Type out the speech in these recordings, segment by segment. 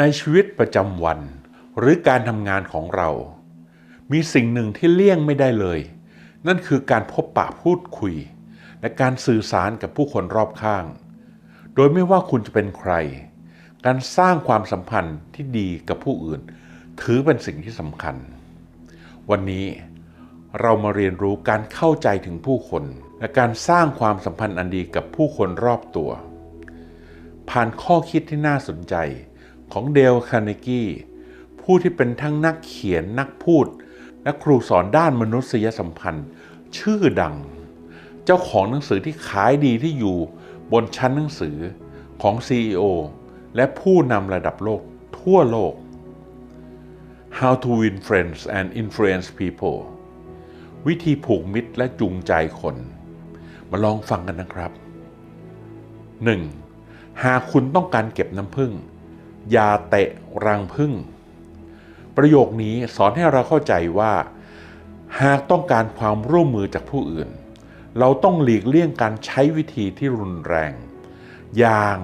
ในชีวิตประจำวัน หรือการทำงานของเรา มีสิ่งหนึ่งที่เลี่ยงไม่ได้เลย นั่นคือการพบปะพูดคุย และการสื่อสารกับผู้คนรอบข้าง โดยไม่ว่าคุณจะเป็นใคร การสร้างความสัมพันธ์ที่ดีกับผู้อื่น ถือเป็นสิ่งที่สำคัญ วันนี้เรามาเรียนรู้การเข้าใจถึงผู้คน และการสร้างความสัมพันธ์อันดีกับผู้คนรอบตัว ผ่านข้อคิดที่น่าสนใจ ของเดลคาร์เนกีผู้ที่เป็นทั้งนักเขียนนักพูด และครูสอนด้านมนุษยสัมพันธ์ ชื่อดัง เจ้าของหนังสือที่ขายดีที่อยู่บนชั้นหนังสือของ CEO และผู้นำระดับโลกทั่วโลก How to win friends and influence people วิธีผูกมิตรและจูงใจคน มาลองฟังกันนะครับ 1. หากคุณต้องการเก็บน้ำผึ้ง อย่าเตะรังผึ้งประโยคนี้สอนให้เราเข้าใจว่า หากต้องการความร่วมมือจากผู้อื่น เราต้องหลีกเลี่ยงการใช้วิธีที่รุนแรง อย่าง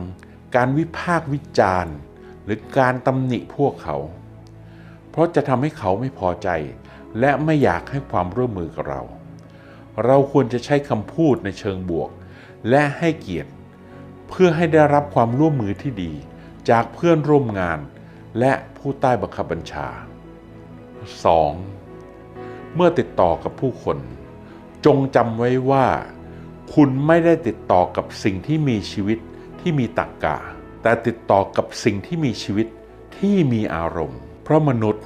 การวิพากษ์วิจารณ์ หรือการตำหนิพวกเขา เพราะจะทำให้เขาไม่พอใจ และไม่อยากให้ความร่วมมือกับเรา เราควรจะใช้คำพูดในเชิงบวก และให้เกียรติ เพื่อให้ได้รับความร่วมมือที่ดี จากเพื่อนร่วมงานและผู้ใต้บังคับบัญชา 2. เมื่อติดต่อกับผู้คน จงจำไว้ว่า คุณไม่ได้ติดต่อกับสิ่งที่มีชีวิตที่มีตรรกกะ แต่ติดต่อกับสิ่งที่มีชีวิตที่มีอารมณ์ เพราะมนุษย์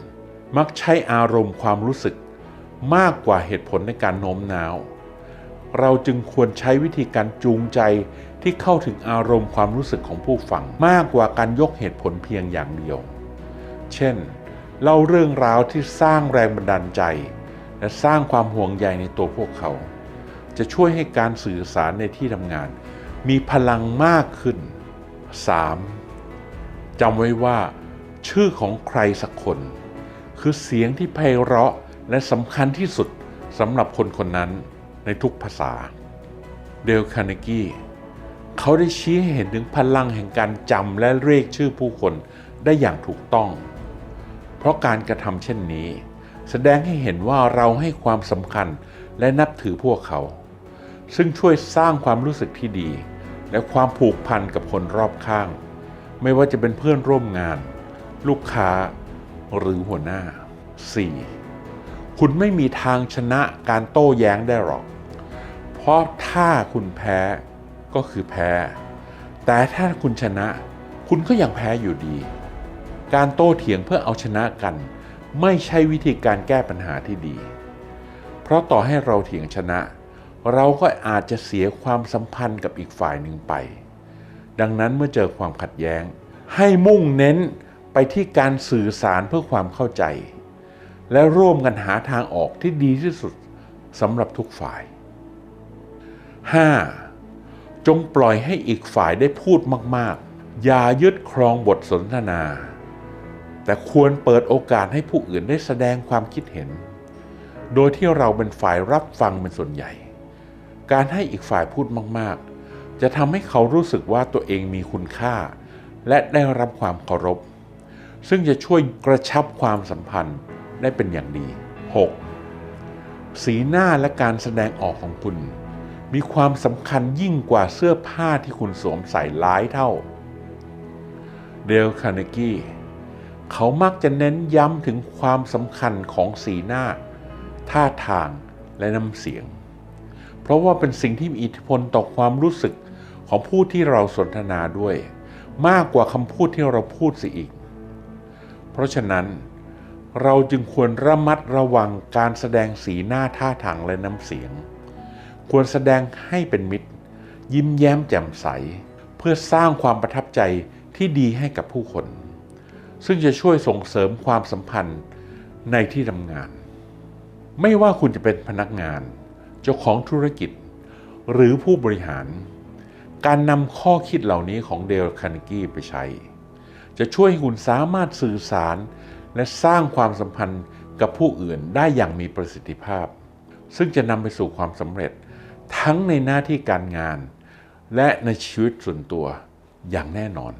มักใช้อารมณ์ความรู้สึกมากกว่าเหตุผลในการโน้มน้าว เราจึงควรใช้วิธีการจูงใจที่เข้าถึงอารมณ์ความรู้สึกของผู้ฟัง มากกว่าการยกเหตุผลเพียงอย่างเดียว เช่น เล่าเรื่องราวที่สร้างแรงบันดาลใจ และสร้างความห่วงใยในตัวพวกเขา จะช่วยให้การสื่อสารในที่ทำงาน มีพลังมากขึ้น 3. จำไว้ว่า ชื่อของใครสักคน คือเสียงที่ไพเราะและสำคัญที่สุดสำหรับคนคนนั้น ในทุกภาษา เดลคาร์เนกีเขาได้ชี้ให้เห็นถึงพลังแห่งการจำและเรียกชื่อผู้คนได้อย่างถูกต้อง เพราะการกระทำเช่นนี้ แสดงให้เห็นว่าเราให้ความสำคัญและนับถือพวกเขา ซึ่งช่วยสร้างความรู้สึกที่ดี และความผูกพันกับคนรอบข้าง ไม่ว่าจะเป็นเพื่อนร่วมงาน ลูกค้า หรือหัวหน้า 4. คุณไม่มีทางชนะการโต้แย้งได้หรอก เพราะถ้าคุณแพ้ก็คือแพ้ แต่ถ้าคุณชนะ คุณก็ยังแพ้อยู่ดี การโต้เถียงเพื่อเอาชนะกัน ไม่ใช่วิธีการแก้ปัญหาที่ดี เพราะต่อให้เราเถียงชนะ เราก็อาจจะเสียความสัมพันธ์กับอีกฝ่ายหนึ่งไป ดังนั้นเมื่อเจอความขัดแย้ง ให้มุ่งเน้นไปที่การสื่อสารเพื่อความเข้าใจ และร่วมกันหาทางออกที่ดีที่สุดสำหรับทุกฝ่าย 5. จงปล่อยให้อีกฝ่ายได้พูดมากๆ อย่ายึดครองบทสนทนา แต่ควรเปิดโอกาสให้ผู้อื่นได้แสดงความคิดเห็น โดยที่เราเป็นฝ่ายรับฟังเป็นส่วนใหญ่ การให้อีกฝ่ายพูดมากๆ จะทำให้เขารู้สึกว่าตัวเองมีคุณค่า และได้รับความเคารพ ซึ่งจะช่วยกระชับความสัมพันธ์ได้เป็นอย่างดี 6. สีหน้าและการแสดงออกของคุณ มีความสำคัญยิ่งกว่าเสื้อผ้าที่คุณสวมใส่หลายเท่า เดลคาร์เนกีเขามักจะเน้นย้ำถึงความสำคัญของสีหน้า ท่าทางและน้ำเสียง เพราะว่าเป็นสิ่งที่มีอิทธิพลต่อความรู้สึกของผู้ที่เราสนทนาด้วย มากกว่าคำพูดที่เราพูดสิอีก เพราะฉะนั้นเราจึงควรระมัดระวังการแสดงสีหน้าท่าทางและน้ำเสียง ควรแสดงให้เป็นมิตร ยิ้มแย้มแจ่มใส เพื่อสร้างความประทับใจที่ดีให้กับผู้คน ซึ่งจะช่วยส่งเสริมความสัมพันธ์ในที่ทำงาน ไม่ว่าคุณจะเป็นพนักงาน เจ้าของธุรกิจ หรือผู้บริหาร การนำข้อคิดเหล่านี้ของเดลคาร์เนกีไปใช้ จะช่วยให้คุณสามารถสื่อสาร และสร้างความสัมพันธ์กับผู้อื่นได้อย่างมีประสิทธิภาพ ซึ่งจะนำไปสู่ความสำเร็จ ทั้งในหน้าที่การงาน และในชีวิตส่วนตัวอย่างแน่นอน